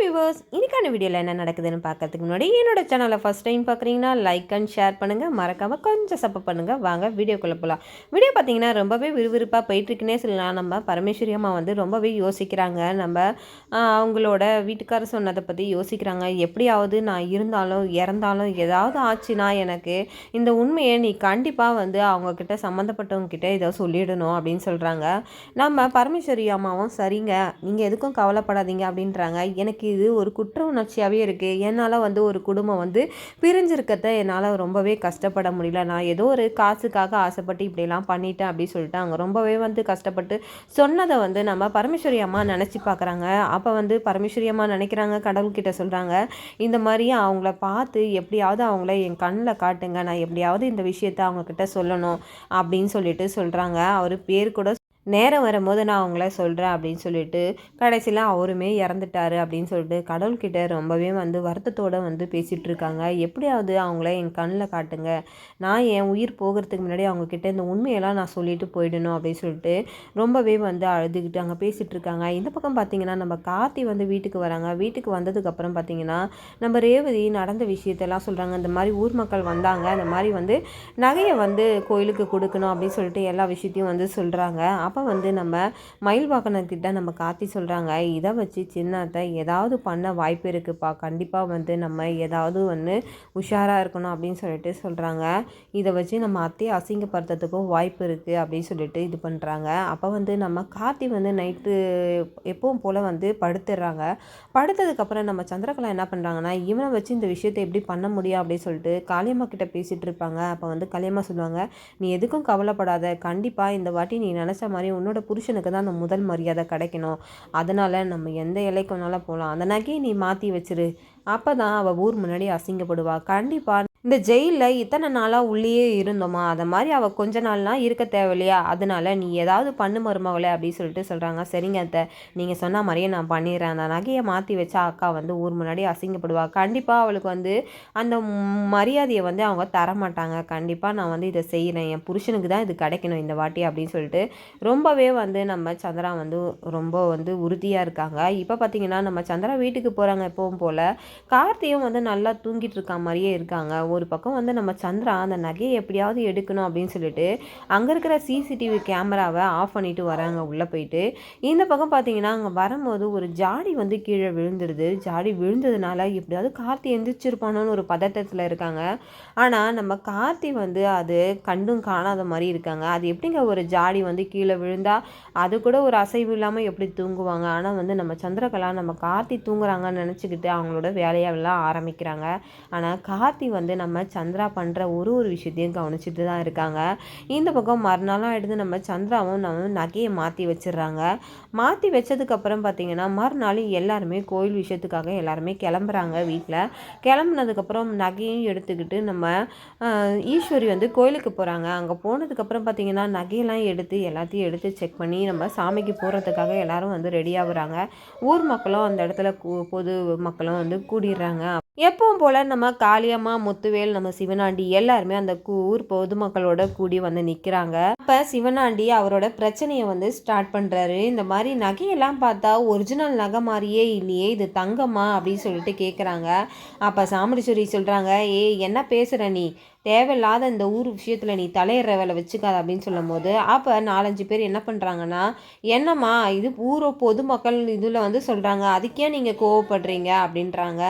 Viewers இன்னைக்கான வீடியோவில் என்ன நடக்குதுன்னு பார்க்கறதுக்கு முன்னாடி என்னோட சேனலை ஃபஸ்ட் டைம் பார்க்குறீங்கன்னா லைக் அண்ட் ஷேர் பண்ணுங்கள் மறக்காமல் கொஞ்சம் சப்போர்ட் பண்ணுங்கள் வாங்க வீடியோக்குள்ளே போகலாம் வீடியோ பார்த்தீங்கன்னா ரொம்பவே விறுவிறுப்பாக போயிட்டுருக்குன்னே சொல்லலாம். நம்ம பரமேஸ்வரி அம்மா வந்து ரொம்பவே யோசிக்கிறாங்க. நம்ம அவங்களோட வீட்டுக்காரர் சொன்னதை பற்றி யோசிக்கிறாங்க. எப்படியாவது நான் இருந்தாலும் இறந்தாலும் ஏதாவது ஆச்சுன்னா எனக்கு இந்த உண்மையை நீ கண்டிப்பாக வந்து அவங்கக்கிட்ட சம்மந்தப்பட்டவங்கக்கிட்ட இதை சொல்லிடணும் அப்படின்னு சொல்கிறாங்க நம்ம பரமேஸ்வரி அம்மாவும் சரிங்க. நீங்கள் எதுக்கும் கவலைப்படாதீங்க அப்படின்றாங்க. எனக்கு இது ஒரு குற்ற உணர்ச்சியாகவே இருக்குது என்னால் வந்து ஒரு குடும்பம் வந்து பிரிஞ்சிருக்கத என்னால் ரொம்பவே கஷ்டப்பட முடியல. நான் ஏதோ ஒரு காசுக்காக ஆசைப்பட்டு இப்படிலாம் பண்ணிட்டேன் அப்படின்னு சொல்லிட்டு அவங்க ரொம்பவே வந்து கஷ்டப்பட்டு சொன்னதை வந்து நம்ம பரமேஸ்வரி அம்மா நினச்சி பார்க்குறாங்க அப்போ வந்து பரமேஸ்வரி அம்மா நினைக்கிறாங்க கடவுள்கிட்ட சொல்கிறாங்க இந்த மாதிரி அவங்கள பார்த்து எப்படியாவது அவங்கள என் கண்ணில் காட்டுங்க. நான் எப்படியாவது இந்த விஷயத்த அவங்கக்கிட்ட சொல்லணும் அப்படின்னு சொல்லிட்டு சொல்கிறாங்க அவர் பேர் கூட நேரம் வரும்போது நான் அவங்கள சொல்கிறேன் அப்படின்னு சொல்லிட்டு கடைசியில் அவருமே இறந்துட்டாரு அப்படின்னு சொல்லிட்டு கடவுள்கிட்ட ரொம்பவே வந்து வருத்தத்தோடு வந்து பேசிகிட்டு இருக்காங்க. எப்படியாவது அவங்கள என் கண்ணில் காட்டுங்க. நான் என் உயிர் போகிறதுக்கு முன்னாடி அவங்கக்கிட்ட இந்த உண்மையெல்லாம் நான் சொல்லிட்டு போயிடணும் அப்படின்னு சொல்லிட்டு ரொம்பவே வந்து அழுதுகிட்டு அங்கே பேசிகிட்டு இருக்காங்க. இந்த பக்கம் பார்த்தீங்கன்னா நம்ம கார்த்தி வந்து வீட்டுக்கு வராங்க. வீட்டுக்கு வந்ததுக்கப்புறம் பார்த்தீங்கன்னா நம்ம ரேவதி நடந்த விஷயத்தெல்லாம் சொல்கிறாங்க இந்த மாதிரி ஊர் மக்கள் வந்தாங்க. அந்த மாதிரி வந்து நகையை வந்து கோயிலுக்கு கொடுக்கணும் அப்படின்னு சொல்லிட்டு எல்லா விஷயத்தையும் வந்து சொல்கிறாங்க அப்போ அப்போ வந்து நம்ம மயில்வாக்கனர்கிட்ட நம்ம காத்தி சொல்கிறாங்க இதை வச்சு சின்னத்தை ஏதாவது பண்ண வாய்ப்பு இருக்குப்பா. கண்டிப்பாக வந்து நம்ம ஏதாவது வந்து உஷாராக இருக்கணும் அப்படின்னு சொல்லிட்டு சொல்கிறாங்க இதை வச்சு நம்ம அத்தையை அசிங்கப்படுத்துறதுக்கும் வாய்ப்பு இருக்குது அப்படின்னு சொல்லிட்டு இது பண்ணுறாங்க அப்போ வந்து நம்ம காத்தி வந்து நைட்டு எப்பவும் போல் வந்து படுத்துடுறாங்க படுத்ததுக்கப்புறம் நம்ம சந்திரகலா என்ன பண்ணுறாங்கன்னா இவனை வச்சு இந்த விஷயத்தை எப்படி பண்ண முடியும்? அப்படின்னு சொல்லிட்டு காளியம்மா கிட்ட பேசிகிட்டு இருப்பாங்க. அப்போ வந்து காளியம்மா சொல்லுவாங்க நீ எதுக்கும் கவலைப்படாத. கண்டிப்பாக இந்த வாட்டி நீ நினச்ச மாதிரி உன்னோட புருஷனுக்கு தான் அந்த முதல் மரியாதை கிடைக்கணும். அதனால் நம்ம எந்த இலைக்கு வேணாலும் போகலாம் அந்த நகையை நீ மாற்றி வச்சிரு. அப்போ தான் அவள் ஊர் முன்னாடி அசிங்கப்படுவாள் கண்டிப்பாக இந்த ஜெயிலில் இத்தனை நாளாக உள்ளேயே இருந்தோமா? அதை மாதிரி அவள் கொஞ்ச நாள்லாம் இருக்க தேவையில்லையா? அதனால நீ ஏதாவது பண்ணு மருமகளே அப்படின்னு சொல்லிட்டு சொல்கிறாங்க சரிங்க அத்தை. நீங்கள் சொன்ன மாதிரியே நான் பண்ணிடுறேன். அந்த நகையை மாற்றி வச்சா அக்கா வந்து ஊர் முன்னாடி அசிங்கப்படுவா. கண்டிப்பாக அவளுக்கு வந்து அந்த மரியாதையை வந்து அவங்க தர மாட்டாங்க கண்டிப்பாக நான் வந்து இதை செய்கிறேன் என் புருஷனுக்கு தான் இது கிடைக்கணும் இந்த வாட்டி அப்படின்னு சொல்லிட்டு ரொம்பவே வந்து நம்ம சந்திரா வந்து ரொம்ப வந்து உறுதியாக இருக்காங்க. இப்போ பார்த்தீங்கன்னா நம்ம சந்திரா வீட்டுக்கு போகிறாங்க எப்பவும் போல். கார்த்தியும் வந்து நல்லா தூங்கிட்டு இருக்க மாதிரியே இருக்காங்க. ஒரு பக்கம் வந்து நம்ம சந்திரா அந்த நகையை எப்படியாவது எடுக்கணும் அப்படின்னு சொல்லிட்டு அங்கே இருக்கிற சிசிடிவி கேமராவை ஆஃப் பண்ணிட்டு வராங்க உள்ளே போயிட்டு. இந்த பக்கம் பார்த்தீங்கன்னா அங்கே வரும்போது ஒரு ஜாடி வந்து கீழே விழுந்துடுது. ஜாடி விழுந்ததுனால எப்படியாவது கார்த்தி எந்திரிச்சிருப்பானோன்னு ஒரு பதட்டத்தில் இருக்காங்க. ஆனால் நம்ம கார்த்தி வந்து அது கண்டும் காணாத மாதிரி இருக்காங்க. அது எப்படிங்க ஒரு ஜாடி வந்து கீழே விழுந்தால் அது கூட ஒரு அசைவு இல்லாமல் எப்படி தூங்குவாங்க? ஆனால் வந்து நம்ம சந்திரகலா நம்ம கார்த்தி தூங்குறாங்கன்னு நினச்சிக்கிட்டு அவங்களோட வேலையெல்லாம் ஆரம்பிக்கிறாங்க. ஆனால் கார்த்தி வந்து நம்ம சந்திரா பண்ணுற ஒரு ஒரு விஷயத்தையும் கவனிச்சுட்டு தான் இருக்காங்க. இந்த பக்கம் மறுநாளும் எடுத்து நம்ம சந்திராவும் நம்ம நகையை மாற்றி வச்சிடுறாங்க. மாற்றி வச்சதுக்கப்புறம் பார்த்தீங்கன்னா மறுநாள் எல்லாருமே கோயில் விஷயத்துக்காக எல்லாருமே கிளம்புறாங்க வீட்டில் கிளம்புனதுக்கப்புறம் நகையும் எடுத்துக்கிட்டு நம்ம ஈஸ்வரி வந்து கோயிலுக்கு போகிறாங்க அங்கே போனதுக்கப்புறம் பார்த்தீங்கன்னா நகையெல்லாம் எடுத்து எல்லாத்தையும் எடுத்து செக் பண்ணி நம்ம சாமிக்கு போகிறதுக்காக எல்லாரும் வந்து ரெடி ஆகுறாங்க. ஊர் மக்களும் அந்த இடத்துல பொது மக்களும் வந்து கூடிடுறாங்க. எப்பவும் போல் நம்ம காளியம்மா முத்துவேல் நம்ம சிவனாண்டி எல்லாருமே அந்த ஊர் பொதுமக்களோட கூடி வந்து நிற்கிறாங்க அப்போ சிவனாண்டி அவரோட பிரச்சனையை வந்து ஸ்டார்ட் பண்ணுறாரு இந்த மாதிரி நகையெல்லாம் பார்த்தா ஒரிஜினல் நகை மாதிரியே இல்லையே இது தங்கம்மா அப்படின்னு சொல்லிட்டு கேட்குறாங்க அப்போ சாமுண்டீஸ்வரி சொல்கிறாங்க ஏய் என்ன பேசுகிற நீ? தேவையில்லாத இந்த ஊர் விஷயத்தில் நீ தலையிற வேலை வச்சுக்காத அப்படின்னு சொல்லும்போது அப்போ நாலஞ்சு பேர் என்ன பண்ணுறாங்கன்னா என்னம்மா இது ஊரோ பொதுமக்கள் இதில் வந்து சொல்கிறாங்க அதுக்கே நீங்கள் கோவப்படுறீங்க? அப்படின்றாங்க.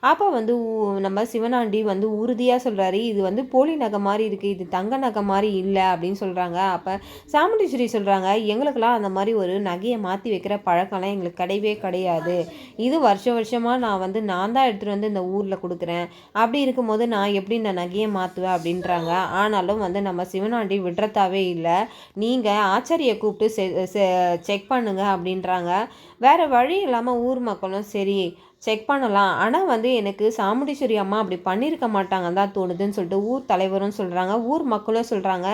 அப்போ வந்து ஊ- நம்ம சிவனாண்டி வந்து உறுதியாக சொல்கிறாரு இது வந்து போலி நகை மாதிரி இருக்குது இது தங்க நகை மாதிரி இல்லை அப்படின்னு சொல்கிறாங்க அப்போ சாமுண்டீஸ்வரி சொல்கிறாங்க எங்களுக்கெல்லாம் அந்த மாதிரி ஒரு நகையை மாற்றி வைக்கிற பழக்கம்லாம் எங்களுக்கு கிடையவே கிடையாது. இது வருஷம் வருஷமாக நான் வந்து நான் தான் எடுத்துகிட்டு வந்து இந்த ஊரில் கொடுக்குறேன். அப்படி இருக்கும்போது நான் எப்படி இந்த நகையை மாற்றி மாற்றுவேன் அப்படின்றாங்க. ஆனாலும் வந்து நம்ம சிவனாண்டி விடுறதாவே இல்லை. நீங்கள் ஆச்சாரியை கூப்பிட்டு செக் பண்ணுங்க அப்படின்றாங்க. வேறு வழி இல்லாமல் ஊர் மக்களும் சரி செக் பண்ணலாம். ஆனால் வந்து எனக்கு சாமுண்டீஸ்வரி அம்மா அப்படி பண்ணியிருக்க மாட்டாங்க தான் தோணுதுன்னு சொல்லிட்டு ஊர் தலைவரும் சொல்கிறாங்க ஊர் மக்களும் சொல்கிறாங்க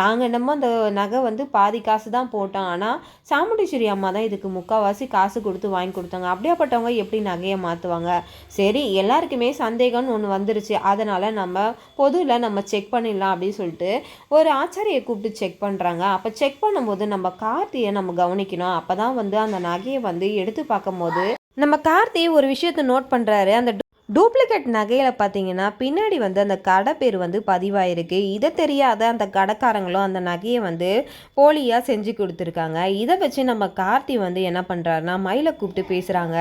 நாங்கள் என்னமோ அந்த நகை வந்து பாதி காசு தான் போட்டோம். ஆனால் சாமுண்டீஸ்வரி அம்மா தான் இதுக்கு முக்கால்வாசி காசு கொடுத்து வாங்கி கொடுத்தாங்க. அப்படியாப்பட்டவங்க எப்படி நகையை மாற்றுவாங்க சரி எல்லாருக்குமே சந்தேகம்னு ஒன்று வந்துருச்சு. அதனால் நம்ம பொதுவில் நம்ம செக் பண்ணிடலாம் அப்படின்னு சொல்லிட்டு ஒரு ஆச்சாரியை கூப்பிட்டு செக் பண்ணுறாங்க அப்போ செக் பண்ணும்போது நம்ம கார்த்தியை நம்ம கவனிக்கணும். அப்போ தான் வந்து அந்த நகையை வந்து எடுத்து பார்க்கும்போது நம்ம கார்த்தி ஒரு விஷயத்தை நோட் பண்ணுறாரு அந்த டூப்ளிகேட் நகையில் பார்த்தீங்கன்னா பின்னாடி வந்து அந்த கடை பேர் வந்து பதிவாயிருக்கு. இதை தெரியாத அந்த கடைக்காரங்களும் அந்த நகையை வந்து போலியாக செஞ்சு கொடுத்துருக்காங்க. இதை வச்சு நம்ம கார்த்தி வந்து என்ன பண்ணுறாருனா மயிலை கூப்பிட்டு பேசுகிறாங்க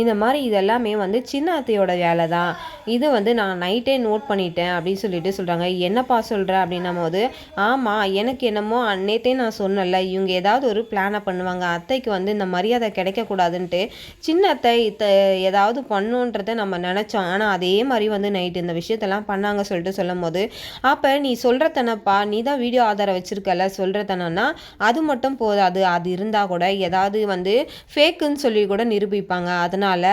இந்த மாதிரி இதெல்லாமே வந்து சின்ன அத்தையோட வேலை தான் இது வந்து நான் நைட்டே நோட் பண்ணிட்டேன் அப்படின்னு சொல்லிட்டு சொல்கிறாங்க என்னப்பா சொல்கிற அப்படின்னும் போது ஆமாம் எனக்கு என்னமோ அன்னேத்தே நான் சொன்னல இவங்க ஏதாவது ஒரு பிளானை பண்ணுவாங்க. அத்தைக்கு வந்து இந்த மரியாதை கிடைக்கக்கூடாதுன்ட்டு சின்ன அத்தை ஏதாவது பண்ணுன்றதை நம்ம நினச்சோம். ஆனால் அதே மாதிரி வந்து நைட்டு இந்த விஷயத்தெல்லாம் பண்ணாங்க சொல்லிட்டு சொல்லும் போது அப்போ நீ சொல்கிறத்தனப்பா நீ தான் வீடியோ ஆதாரம் வச்சுருக்கல சொல்கிறத்தனா அது மட்டும் போதாது. அது இருந்தால் கூட ஏதாவது வந்து ஃபேக்குன்னு சொல்லி கூட நிரூபிப்பாங்க. அதனால்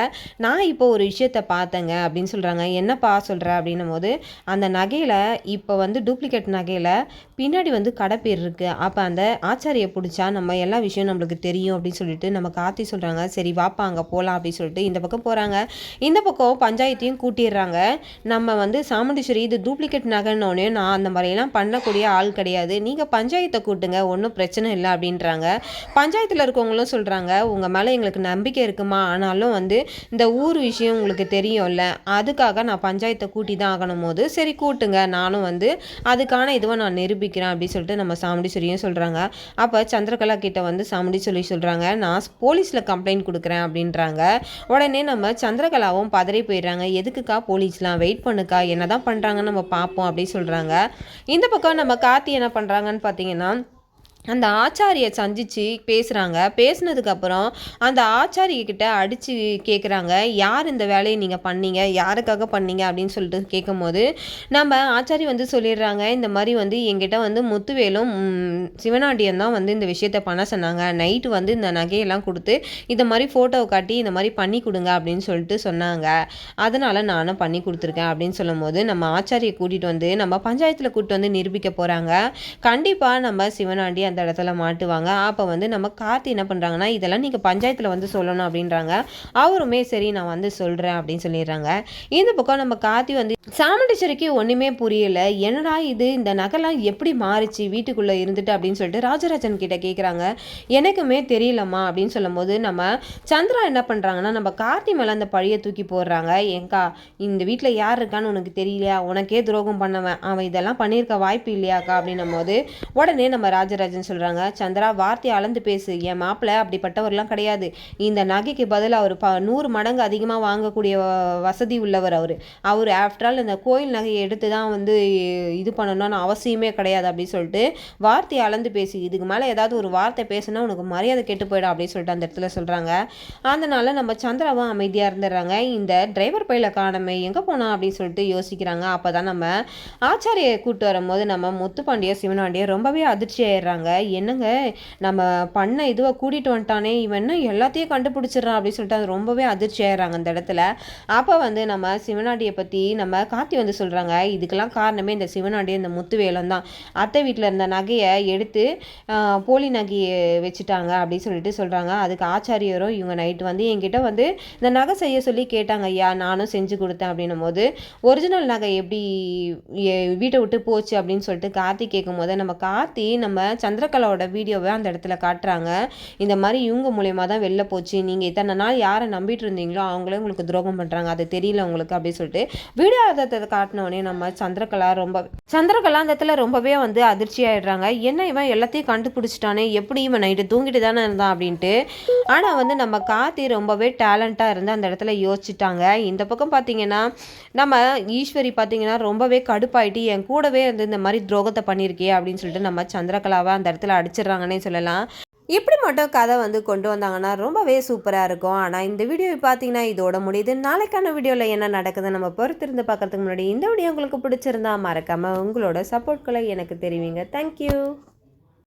நான் இப்போ ஒரு விஷயத்த பார்த்தேங்க அப்படின்னு சொல்கிறாங்க என்னப்பா சொல்கிற அப்படின்னும் போது அந்த நகையில் இப்போ வந்து டூப்ளிகேட் நகையில் பின்னாடி வந்து கடை பேர் இருக்குது அப்போ அந்த ஆச்சாரியை பிடிச்சா நம்ம எல்லா விஷயம் நம்மளுக்கு தெரியும் அப்படின்னு சொல்லிட்டு நம்ம காத்தி சொல்கிறாங்க சரி வாப்பா அங்கே போகலாம் அப்படின்னு சொல்லிட்டு இந்த பக்கம் போகிறாங்க இந்த பக்கம் பஞ்சாயத்தையும் கூட்டிடுறாங்க. நம்ம வந்து சாமுண்டீஸ்வரி இது டூப்ளிகேட் நகர்னோடனே நான் அந்த மாதிரியெல்லாம் பண்ணக்கூடிய ஆள் கிடையாது. நீங்கள் பஞ்சாயத்தை கூட்டுங்க ஒன்றும் பிரச்சனை இல்லை அப்படின்றாங்க. பஞ்சாயத்தில் இருக்கவங்களும் சொல்கிறாங்க உங்கள் மேலே எங்களுக்கு நம்பிக்கை இருக்குமா? ஆனாலும் வந்து இந்த ஊர் விஷயம் உங்களுக்கு தெரியும்ல. அதுக்காக நான் பஞ்சாயத்தை கூட்டி தான் ஆகணும் போது சரி கூட்டுங்க. நானும் வந்து அதுக்கான இதுவை நான் நிரூபிக்கிறேன் அப்படின்னு சொல்லிட்டு நம்ம சாமுண்டீஸ்வரியும் சொல்கிறாங்க அப்போ சந்திரகலா கிட்ட வந்து சாமுண்டீஸ்வரி சொல்கிறாங்க நான் போலீஸில் கம்ப்ளைண்ட் கொடுக்குறேன் அப்படின்றாங்க. உடனே நம்ம சந்திரகலாவும் பதறி போயிடுறாங்க. எதுக்குக்கா போலீஸ்லாம்? வெயிட் பண்ணுக்கா? என்ன தான் பண்ணுறாங்கன்னு நம்ம பார்ப்போம் அப்படின்னு சொல்கிறாங்க இந்த பக்கம் நம்ம கார்த்தி என்ன பண்ணுறாங்கன்னு பார்த்தீங்கன்னா அந்த ஆச்சாரியை சந்தித்து பேசுகிறாங்க பேசினதுக்கப்புறம் அந்த ஆச்சாரியக்கிட்ட அடித்து கேட்குறாங்க யார் இந்த வேலையை நீங்கள் பண்ணீங்க? யாருக்காக பண்ணீங்க? அப்படின்னு சொல்லிட்டு கேட்கும்போது நம்ம ஆச்சாரி வந்து சொல்லிடுறாங்க. இந்த மாதிரி வந்து எங்கிட்ட வந்து முத்துவேலும் சிவனாண்டியன் தான் வந்து இந்த விஷயத்த பண்ண சொன்னாங்க. நைட்டு வந்து இந்த நகையெல்லாம் கொடுத்து இந்த மாதிரி ஃபோட்டோவை காட்டி இந்த மாதிரி பண்ணி கொடுங்க அப்படின்னு சொல்லிட்டு சொன்னாங்க. அதனால் நானும் பண்ணி கொடுத்துருக்கேன் அப்படின்னு சொல்லும்போது நம்ம ஆச்சாரியை கூட்டிகிட்டு வந்து நம்ம பஞ்சாயத்தில் கூப்பிட்டு வந்து நிரூபிக்க போகிறாங்க கண்டிப்பாக நம்ம சிவனாண்டி அந்த இடத்துல மாட்டுவாங்க. அப்போ வந்து நம்ம கார்த்தி என்ன பண்ணுறாங்கன்னா இதெல்லாம் நீங்கள் பஞ்சாயத்தில் வந்து சொல்லணும் அப்படின்றாங்க. அவருமே சரி நான் வந்து சொல்கிறேன் அப்படின்னு சொல்லிடுறாங்க. இந்த பக்கம் நம்ம கார்த்தி வந்து சாமுண்டீஸ்வரிக்கு ஒன்றுமே புரியலை. என்னடா இது? இந்த நகைலாம் எப்படி மாறிச்சு? வீட்டுக்குள்ளே இருந்துட்டு அப்படின்னு சொல்லிட்டு ராஜராஜன் கிட்ட கேட்குறாங்க எனக்குமே தெரியலம்மா அப்படின்னு சொல்லும்போது நம்ம சந்திரா என்ன பண்ணுறாங்கன்னா நம்ம கார்த்தி மேலே அந்த பழியை தூக்கி போடுறாங்க. எங்கா இந்த வீட்டில் யார் இருக்கான்னு உனக்கு தெரியலையா? உனக்கே துரோகம் பண்ணவன். அவன் இதெல்லாம் பண்ணியிருக்க வாய்ப்பு இல்லையாக்கா அப்படின்னும் போது உடனே நம்ம ராஜராஜன் சொல்கிறாங்க சந்திரா வார்த்தை அளந்து பேசு. என் மாப்பிள்ளை அப்படிப்பட்டவர்லாம் கிடையாது. இந்த நகைக்கு பதில் அவர் ப நூறு மடங்கு அதிகமாக வாங்கக்கூடிய வசதி உள்ளவர் அவர். அவர் ஆஃப்டர் ஆல் இந்த கோயில் நகையை எடுத்து தான் வந்து இது பண்ணணும்னு அவசியமே கிடையாது அப்படின்னு சொல்லிட்டு வார்த்தையை அளந்து பேசி. இதுக்கு மேலே ஏதாவது ஒரு வார்த்தை பேசுனா உனக்கு மரியாதை கெட்டு போயிடும் அப்படின்னு சொல்லிட்டு அந்த இடத்துல சொல்கிறாங்க அதனால் நம்ம சந்திராவும் அமைதியாக இருந்துடுறாங்க. இந்த டிரைவர் பையில காணமே எங்கே போனா அப்படின்னு சொல்லிட்டு யோசிக்கிறாங்க. அப்போ தான் நம்ம ஆச்சாரியை கூப்பிட்டு வரும்போது நம்ம முத்துப்பாண்டியோ சிவனாண்டியோ ரொம்பவே அதிர்ச்சி ஆயிடுறாங்க. என்னங்க நம்ம பண்ண இதுவை கூட்டிகிட்டு வந்துட்டானே இவன் எல்லாத்தையும் கண்டுபிடிச்சிடறான் அப்படின்னு சொல்லிட்டு அது ரொம்பவே அதிர்ச்சி ஆயிடுறாங்க அந்த இடத்துல. அப்போ வந்து நம்ம சிவனாண்டியை பற்றி நம்ம காத்தி வந்து சொல்கிறாங்க இதுக்கெல்லாம் காரணமே இந்த சிவனாண்டியை இந்த முத்துவேலம் தான். அத்தை வீட்டில் இருந்த நகையை எடுத்து போலி நகையை வச்சுட்டாங்க அப்படின்னு சொல்லிட்டு சொல்கிறாங்க அதுக்கு ஆச்சாரியரும் இவங்க நைட்டு வந்து என்கிட்ட வந்து இந்த நகை செய்ய சொல்லி கேட்டாங்க ஐயா நானும் செஞ்சு கொடுத்தேன் அப்படின்னும் போது ஒரிஜினல் நகை எப்படி வீட்டை விட்டு போச்சு அப்படின்னு சொல்லிட்டு கார்த்தி கேட்கும் போது நம்ம கார்த்தி நம்ம சந்திர சந்திரகலாவோட வீடியோவை அந்த இடத்துல காட்டுறாங்க. இந்த மாதிரி இவங்க மூலயமா தான் வெளில போச்சு. நீங்கள் இத்தனை நாள் யாரை நம்பிட்டு இருந்தீங்களோ அவங்களே உங்களுக்கு துரோகம் பண்ணுறாங்க அது தெரியல உங்களுக்கு அப்படின்னு சொல்லிட்டு வீடியோ ஆதாரத்தை காட்டினோடனே நம்ம சந்திரகலா ரொம்ப சந்திரகலா அந்த இடத்துல ரொம்பவே வந்து அதிர்ச்சி ஆயிடுறாங்க. என்ன இவன் எல்லாத்தையும் கண்டுபிடிச்சிட்டானே? எப்படி இவன் நைட்டு தூங்கிட்டு தானே இருந்தான் அப்படின்ட்டு. ஆனால் வந்து நம்ம காத்தி ரொம்பவே டேலண்ட்டாக இருந்து அந்த இடத்துல யோசிச்சுட்டாங்க. இந்த பக்கம் பார்த்தீங்கன்னா நம்ம ஈஸ்வரி பார்த்தீங்கன்னா ரொம்பவே கடுப்பாயிட்டு என் கூடவே வந்து இந்த மாதிரி துரோகத்தை பண்ணியிருக்கே அப்படின்னு சொல்லிட்டு நம்ம சந்திரகலாவை அந்த இடத்துல அடிச்சிடுறாங்கன்னே சொல்லலாம். இப்படி மட்டும் கதை வந்து கொண்டு வந்தாங்கன்னா ரொம்பவே சூப்பராக இருக்கும். ஆனால் இந்த வீடியோ பார்த்தீங்கன்னா இதோட முடியுது. நாளைக்கான வீடியோவில் என்ன நடக்குது நம்ம பொறுத்திருந்து பார்க்கறதுக்கு முன்னாடி இந்த வீடியோ உங்களுக்கு பிடிச்சிருந்தா மறக்காமல் உங்களோட சப்போர்ட்களை எனக்கு தெரிவிங்க. தேங்க்யூ